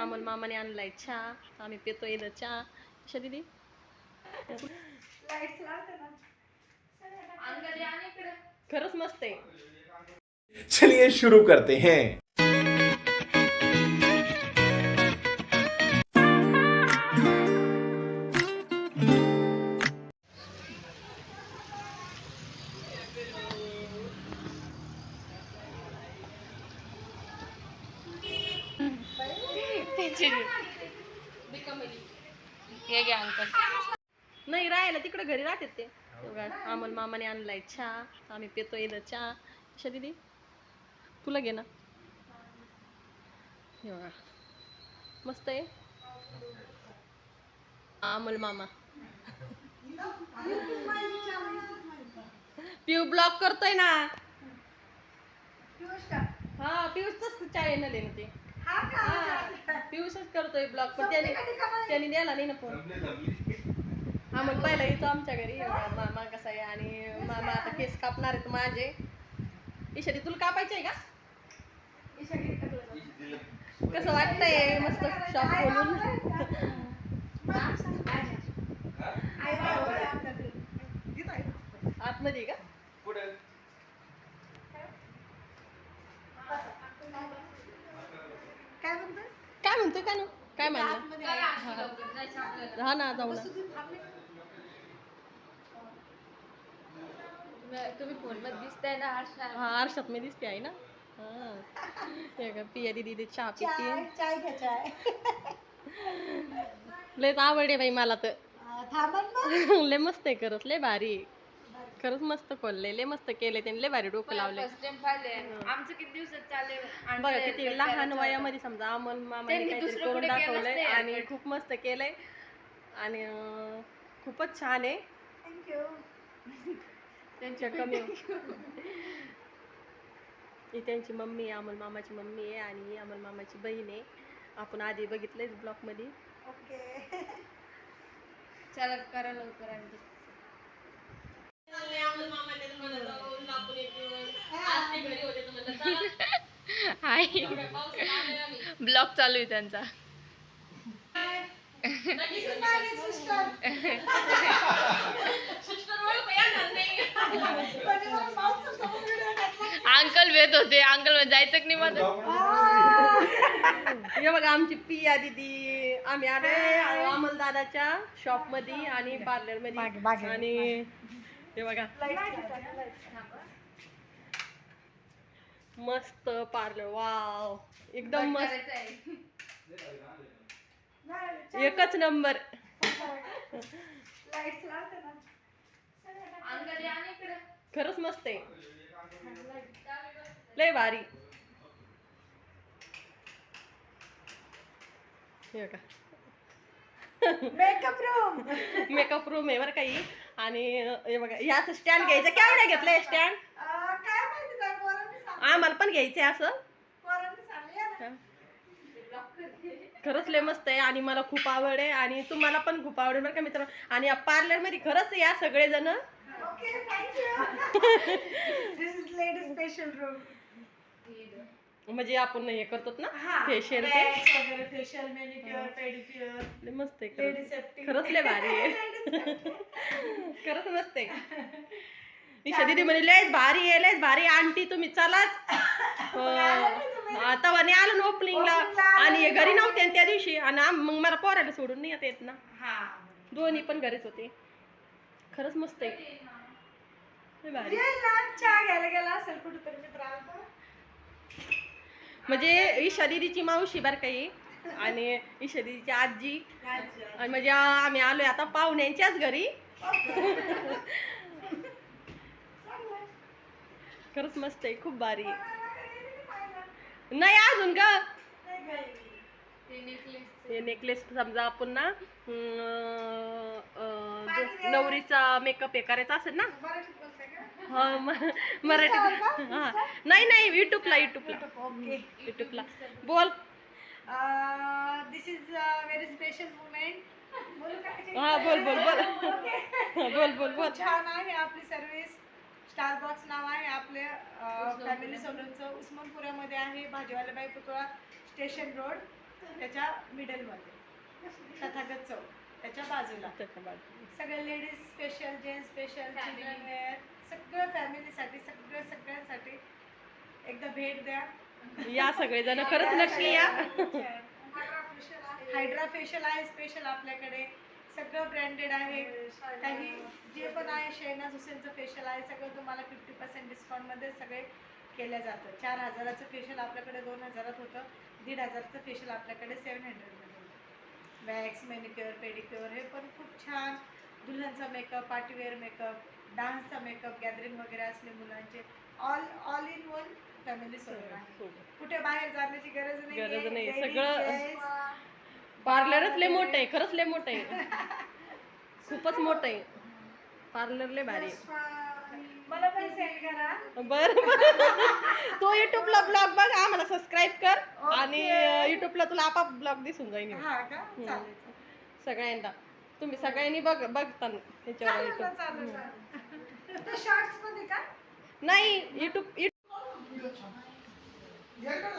अमोल मामाने आणलाय चहा. आम्ही पितो इथं चहा. कशा दिदी? खरंच मस्त आहे. चलिए शुरू करते हैं. हे घ्या अंकल. नाही राहायला तिकडे घरी राहतात ते. बघा, अमोल मामाने आणलाय चहा आम्ही पितोय इथं चहा. कशा दिदी तुला घे ना. हे बघा. मस्त आहे. अमोल मामा. पिऊ ब्लॉक करतोय ना. हा पियुषच चॅनल आहे ना ते. हा, पियुषच करतोय ब्लॉग पण त्याने त्याने द्यायला नाही ना फोन. हा मग पहिला येतो आमच्या घरी मामा कसा आहे आणि मामा आता केस कापणार आहेत माझे. ईशारी तुला कापायचे आहे का? कसं वाटतंय? मस्त शॉप खोलून आतमध्ये आहे का काय म्हणतोय काय ना काय म्हणलं हा ना जाऊ ना. तुम्ही फोनमध्ये दिसताय ना हा आरशात मी दिसते आहे ना. हा. का पिया दीदी चहा पिते. चाय घ्या चाय. लयच आवडे बाई मला तर. थांबन मग. लय मस्त आहे खरंच लय भारी आहे. खरंच मस्त खोलले लय मस्त केले त्यांनी लय भारी डोकं लावले फर्स्ट टाइम पाहिले आमचं किती दिवसात चालले बघा किती लहान वयामध्ये समजा अमोल मामाने त्यांनी काहीतरी दुसरं करून कुठे केलंच दाखवलंय नाही आणि. खूप मस्त केलंय. आणि अं, खूपच छान आहे. थँक्यू त्यांच्या कमी ही त्यांची मम्मी आहे अमोल मामाची मम्मी आहे आणि ही अमोल मामाची बहीण आहे. आपण आधी बघितलंय ब्लॉगमध्ये. ओके चला करा लवकर आणखी ब्लॉग चालू आहे त्यांचा. अंकल भेट होते. अंकल जायचं की नाही माझं. हे. बघा आमची पिया दीदी. आम्ही आलोय अमोल दादाच्या शॉपमध्ये आणि पार्लरमध्ये आणि हे बघा. मस्त पार्लर वाव. एकदम मस्त. एकच नंबर. खरंच मस्त आहे. लय भारी. हे बघा. मेकअप रूम मेकअप रूम आहे बरं काही आणि हे बघा ह्याच स्टँड घ्यायचं. केवढ्या घेतलंय स्टँड काय माहिती काय पोरांनी सांग आम्हाला पण घ्यायचंय असं. पोरांनी सांगले ना. खरंच लय मस्त आहे आणि मला खूप आवड आहे आणि तुम्हाला पण खूप आवडेल बरं का मित्र आणि या पार्लरमध्ये खरंच या सगळेजण. Okay thank you this is ladies special room म्हणजे आपण हे करतो ना? हा फेशियल वगैरे फेशियल मॅनिक्युअर पेडिक्युअर मस्त आहे खरंच. लय भारी आहे. खरंच मस्त आहे. ईशा दीदी म्हणे लयच भारी आहे लयच भारी. आंटी तुम्ही चलाच. आता म्हणे आलो ना ओपनिंगला आणि हे घरी नव्हते ना त्या दिवशी. आणि मग मला पोरायला सोडून नाही येता येत ना. हा. दोन्ही पण घरीच होते. खरंच मस्त आहे. चहा घ्यायला गेला असेल कुठेतरी म्हणजे ईशा मावशी बर काही आणि ईशा आजी. आणि म्हणजे आम्ही आलोय आता पाहुण्यांच्याच घरी. खरंच मस्त आहे खूप भारी नाही अजून का हे नेकलेस समजा आपण ना अं, अं, जो नवरीचा मेकअप हे करायचा असेल ना? हा मराठीत. हा. नाही नाही युट्यूबला युट्यूबला. ओके. युट्यूबला. बोल. This is very special moment हा बोल बोल बोल. हा, बोल बोल बोल. छान आहे आपली सर्व्हिस स्टारबॉक्स नाव आहे आपले फॅमिली सलूनचं उस्मानपुरामध्ये आहे भाजीवाला बाई पुतळा स्टेशन रोड त्याच्या मिडलमध्ये. तथागत चौक. त्याच्या बाजूला. त्याच्या बाजूला. सगळे ladies special gents special children wear सगळं फॅमिलीसाठी सगळं सगळ्यांसाठी एकदा भेट द्या. या सगळेजण. खरंच नक्की या. हायड्रा फेशियल आहे. स्पेशल आपल्याकडे. सगळं ब्रँडेड आहे. काही जे पण आहे शेहनाज हुसेनचं फेशियल आहे सगळं तुम्हाला फिफ्टी पर्सेंट डिस्काउंटमध्ये सगळे केलं जातं. चार हजाराचं फेशियल आपल्याकडे दोन हजारात होतं. दीड हजारचं फेशियल आपल्याकडे सेवन हंड्रेडमध्ये वॅक्स मॅनिक्युअर पेडिक्युअर हे पण खूप छान. दुल्हनचा मेकअप पार्टीवेअर मेकअप डान्सचा मेकअप गॅदरिंग वगैरे असले मुलांचे all all in one family आहे. कुठे बाहेर जाण्याची गरज नाही गरज नाही. सगळं- पार्लरच लय मोठं आहे खरंच लय मोठं आहे. खूपच मोठं आहे. पार्लर लय भारी आहे. मला पण सेंड करा बर. तो युट्यूबला ब्लॉग बघ आम्हाला सबस्क्राईब कर आणि युट्यूबला तुला आपाप ब्लॉग दिसून जाईल. हा का? चालेल सगळ्यांना. तुम्ही सगळ्यांनी बघ बघता त्याच्यावर युट्यूब नाही युट्यूब Haircut